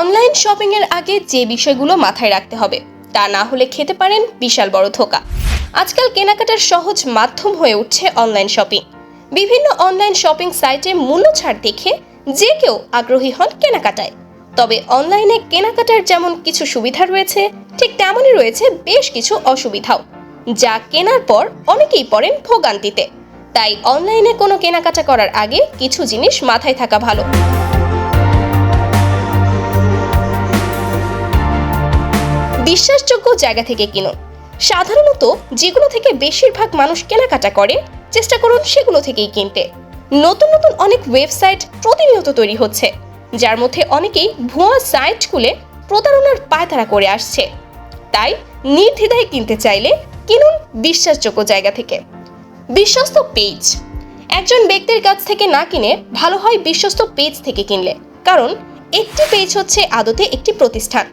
Online shopping এর আগে যে বিষয়গুলো মাথায় রাখতে হবে, তা না হলে খেতে পারেন বিশাল বড় ধোকা। আজকাল কেনাকাটার সহজ মাধ্যম হয়ে উঠছে অনলাইন শপিং। বিভিন্ন অনলাইন শপিং সাইটে মূল্য ছাড় দেখে যে কেউ আগ্রহী হন কেনাকাটায়। তবে অনলাইনে কেনাকাটার যেমন কিছু সুবিধা রয়েছে, ঠিক তেমনই রয়েছে বেশ কিছু অসুবিধাও, যা কেনার পর অনেকেই পড়েন ভোগান্তিতে। তাই অনলাইনে কোনো কেনাকাটা করার আগে কিছু জিনিস মাথায় থাকা ভালো। বিশ্বাসযোগ্য জায়গা থেকে কিনুন। সাধারণত যেগুলো থেকে বেশিরভাগ মানুষ কেনাকাটা করে, চেষ্টা করুন সেগুলো থেকেই কিনতে। নতুন নতুন অনেক ওয়েবসাইট প্রতিনিয়ত তৈরি হচ্ছে, যার মধ্যে অনেকেই ভুয়া সাইট খুলে প্রতারণার পায়তারা করে আসছে। তাই নির্দ্বিধায় কিনতে চাইলে কিনুন বিশ্বাসযোগ্য জায়গা থেকে। বিশ্বস্ত পেজ। একজন ব্যক্তির কাছ থেকে না কিনে ভালো হয় বিশ্বস্ত পেজ থেকে কিনলে, কারণ একটি পেজ হচ্ছে আদতে একটি প্রতিষ্ঠান।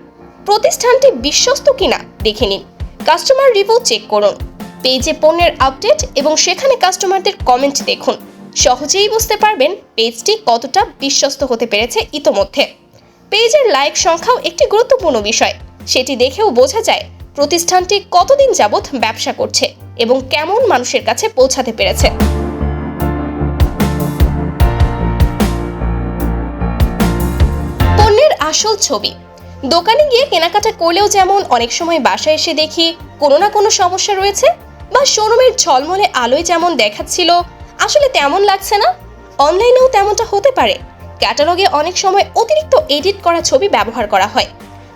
প্রতিষ্ঠানটি বিশ্বস্ত কিনা দেখে নিন। কাস্টমার রিভিউ চেক করুন। পেজে পণ্যের আপডেট এবং সেখানে কাস্টমারদের কমেন্ট দেখুন। সহজেই বুঝতে পারবেন পেজটি কতটা বিশ্বস্ত হতে পেরেছে ইতোমধ্যে। পেজের লাইক সংখ্যাও একটি গুরুত্বপূর্ণ বিষয়। সেটি দেখেও বোঝা যায় প্রতিষ্ঠানটি কতদিন যাবৎ ব্যবসা করছে এবং কেমন মানুষের কাছে পৌঁছাতে পেরেছে। পণ্যের আসল ছবি। দোকানে গিয়ে কেনাকাটা করলেও যেমন অনেক সময় বাসায় এসে দেখি কোনো না কোনো সমস্যা রয়েছে বা শোরুমের ঝলমলে আলোয় যেমন দেখাচ্ছিল, আসলে তেমন লাগছে না। অনলাইনেও তেমনটা হতে পারে। ক্যাটালগে অনেক সময় অতিরিক্ত এডিট করা ছবি ব্যবহার করা হয়।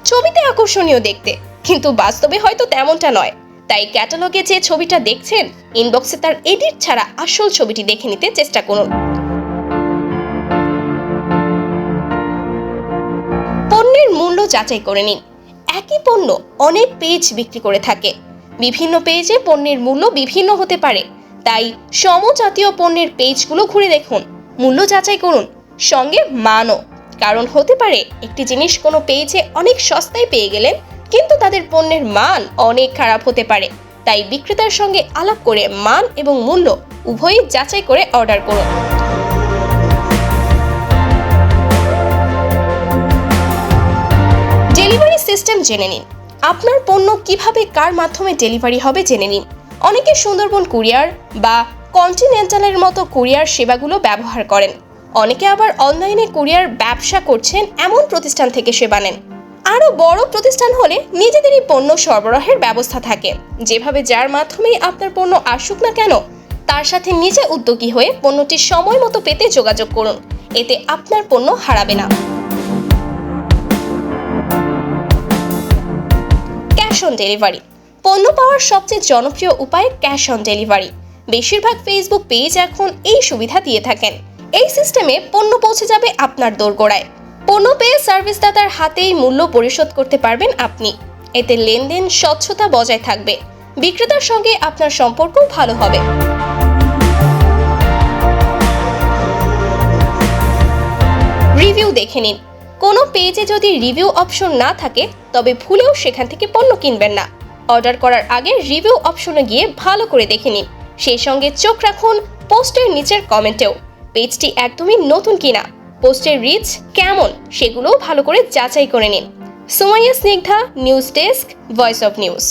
ছবিতে আকর্ষণীয় দেখতে, কিন্তু বাস্তবে হয়তো তেমনটা নয়। তাই ক্যাটালগে যে ছবিটা দেখছেন ইনবক্সে তার এডিট ছাড়া আসল ছবিটি দেখে নিতে চেষ্টা করুন। পণ্যের মূল্য যাচাই করে নিন। একই পণ্য অনেক পেজ বিক্রি করে থাকে। বিভিন্ন পেজে পণ্যের মূল্য বিভিন্ন হতে পারে। তাই সমজাতীয় পণ্যের পেজগুলো ঘুরে দেখুন। মূল্য যাচাই করুন। সঙ্গে মানও। কারণ হতে পারে একটি জিনিস কোনো পেজে অনেক সস্তায় পেয়ে গেলেন, কিন্তু তাদের পণ্যের মান অনেক খারাপ হতে পারে। তাই বিক্রেতার সঙ্গে আলাপ করে মান এবং মূল্য উভয়ই যাচাই করে অর্ডার করুন। সিস্টেম জেনে নিন। আপনার পণ্য কীভাবে কার মাধ্যমে ডেলিভারি হবে জেনে নিন। অনেকে সুন্দরবন কুরিয়ার বা কন্টিনেন্টালের মতো কুরিয়ার সেবাগুলো ব্যবহার করেন। অনেকে আবার অনলাইনে কুরিয়ার ব্যবসা করছেন এমন প্রতিষ্ঠান থেকে সেবা নেন। আরও বড় প্রতিষ্ঠান হলে নিজেদেরই পণ্য সরবরাহের ব্যবস্থা থাকে। যেভাবে যার মাধ্যমেই আপনার পণ্য আসুক না কেন, তার সাথে নিজে উদ্যোগী হয়ে পণ্যটি সময় মতো পেতে যোগাযোগ করুন। এতে আপনার পণ্য হারাবে না। On delivery. পণ্য পাওয়ার সবচেয়ে জনপ্রিয় উপায় ক্যাশ অন ডেলিভারি। বেশিরভাগ ফেসবুক পেজ এখন এই সুবিধা দিয়ে থাকেন। এই সিস্টেমে পণ্য পৌঁছে যাবে আপনার দোরগোড়ায়। পণ্য পেয়ে সার্ভিসদাতার হাতেই মূল্য পরিশোধ করতে পারবেন আপনি। এতে লেনদেন স্বচ্ছতা বজায় থাকবে। বিক্রেতার সঙ্গে আপনার সম্পর্ক ভালো হবে। রিভিউ দেখে নিন। কোনো পেজে যদি রিভিউ অপশন না থাকে, তবে ভুলেও সেখান থেকে পণ্য কিনবেন না। অর্ডার করার আগে রিভিউ অপশনে গিয়ে ভালো করে দেখে নিন। সেই সঙ্গে চোখ রাখুন পোস্টের নিচের কমেন্টেও। পেজটি একদমই নতুন কিনা, পোস্টের রিচ কেমন, সেগুলোও ভালো করে যাচাই করে নিন। Somaiya Snigdha, news desk, voice of news.